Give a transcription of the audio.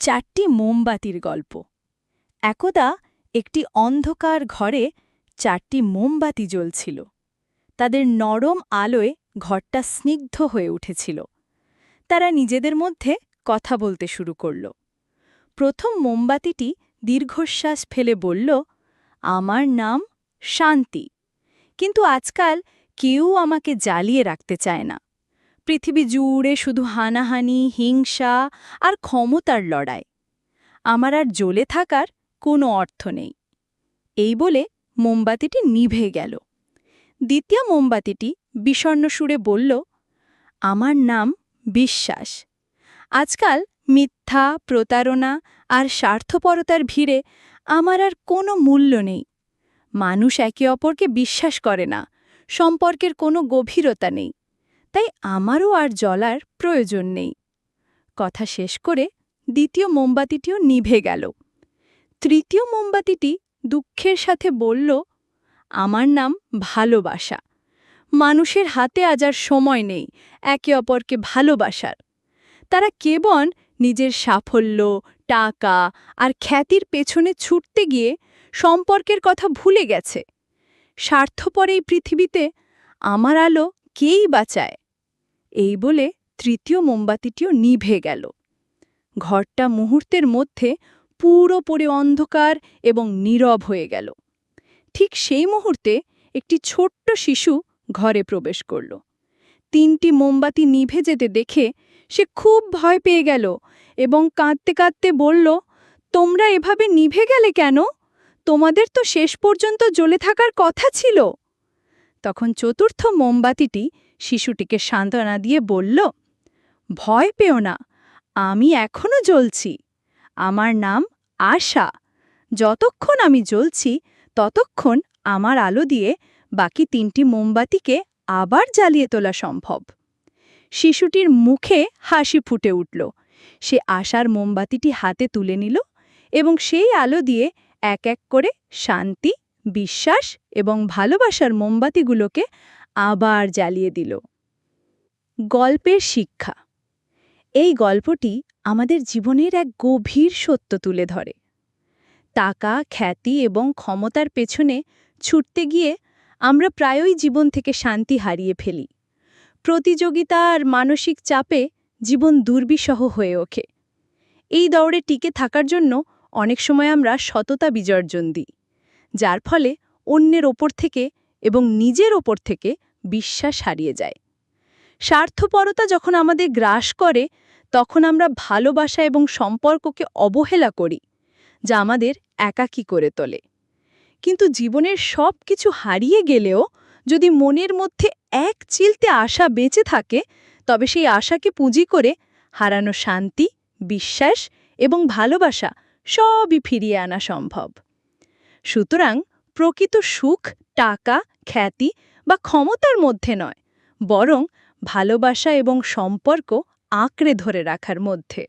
চারটি মোমবাতির গল্প। একদা একটি অন্ধকার ঘরে চারটি মোমবাতি জ্বলছিল। তাদের নরম আলোয় ঘরটা স্নিগ্ধ হয়ে উঠেছিল। তারা নিজেদের মধ্যে কথা বলতে শুরু করল। প্রথম মোমবাতিটি দীর্ঘশ্বাস ফেলে বলল, আমার নাম শান্তি। কিন্তু আজকাল কেউ আমাকে জ্বালিয়ে রাখতে চায় না। পৃথিবী জুড়ে শুধু হানাহানি, হিংসা আর ক্ষমতার লড়াই। আমার আর জ্বলে থাকার কোনো অর্থ নেই। এই বলে মোমবাতিটি নিভে গেল। দ্বিতীয় মোমবাতিটি বিষণ্ণ সুরে বলল, আমার নাম বিশ্বাস। আজকাল মিথ্যা, প্রতারণা আর স্বার্থপরতার ভিড়ে আমার আর কোনো মূল্য নেই। মানুষ একে অপরকে বিশ্বাস করে না। সম্পর্কের কোনো গভীরতা নেই। তাই আমারও আর জলার প্রয়োজন নেই। কথা শেষ করে দ্বিতীয় মোমবাতিটিও নিভে গেল। তৃতীয় মোমবাতিটি দুঃখের সাথে বলল, আমার নাম ভালোবাসা। মানুষের হাতে আজ আর সময় নেই একে অপরকে ভালোবাসার। তারা কেবল নিজের সাফল্য, টাকা আর খ্যাতির পেছনে ছুটতে গিয়ে সম্পর্কের কথা ভুলে গেছে। স্বার্থপর এই পৃথিবীতে আমার আলো কেই বাঁচায়। এই বলে তৃতীয় মোমবাতিটিও নিভে গেল। ঘরটা মুহূর্তের মধ্যে পুরোপুরি অন্ধকার এবং নীরব হয়ে গেল। ঠিক সেই মুহূর্তে একটি ছোট্ট শিশু ঘরে প্রবেশ করল। তিনটি মোমবাতি নিভে যেতে দেখে সে খুব ভয় পেয়ে গেল এবং কাঁদতে কাঁদতে বলল, তোমরা এভাবে নিভে গেলে কেন? তোমাদের তো শেষ পর্যন্ত জ্বলে থাকার কথা ছিল। তখন চতুর্থ মোমবাতিটি শিশুটিকে সান্ত্বনা দিয়ে বলল, ভয় পেও না, আমি এখনও জ্বলছি। আমার নাম আশা। যতক্ষণ আমি জ্বলছি, ততক্ষণ আমার আলো দিয়ে বাকি তিনটি মোমবাতিকে আবার জ্বালিয়ে তোলা সম্ভব। শিশুটির মুখে হাসি ফুটে উঠল। সে আশার মোমবাতিটি হাতে তুলে নিল এবং সেই আলো দিয়ে এক এক করে শান্তি বিশ্বাস এবং ভালোবাসার মোমবাতিগুলোকে আবার জ্বালিয়ে দিল। গল্পের শিক্ষা। এই গল্পটি আমাদের জীবনের এক গভীর সত্য তুলে ধরে। টাকা, খ্যাতি এবং ক্ষমতার পেছনে ছুটতে গিয়ে আমরা প্রায়ই জীবন থেকে শান্তি হারিয়ে ফেলি। প্রতিযোগিতা আর মানসিক চাপে জীবন দুর্বিষহ হয়ে ওঠে। এই দৌড়ে টিকে থাকার জন্য অনেক সময় আমরা সততা বিজর্জন দিই। যার ফলে অন্যের ওপর থেকে এবং নিজের ওপর থেকে বিশ্বাস হারিয়ে যায়। স্বার্থপরতা যখন আমাদের গ্রাস করে, তখন আমরা ভালোবাসা এবং সম্পর্ককে অবহেলা করি, যা আমাদের একাকী করে তোলে। কিন্তু জীবনের সব কিছু হারিয়ে গেলেও যদি মনের মধ্যে এক চিলতে আশা বেঁচে থাকে, তবে সেই আশাকে পুঁজি করে হারানো শান্তি, বিশ্বাস এবং ভালোবাসা সবই ফিরিয়ে আনা সম্ভব। সুতরাং প্রকৃত সুখ, টাকা, খ্যাতি বা ক্ষমতার মধ্যে নয়, বরং ভালোবাসা এবং সম্পর্ক আঁকড়ে ধরে রাখার মধ্যে।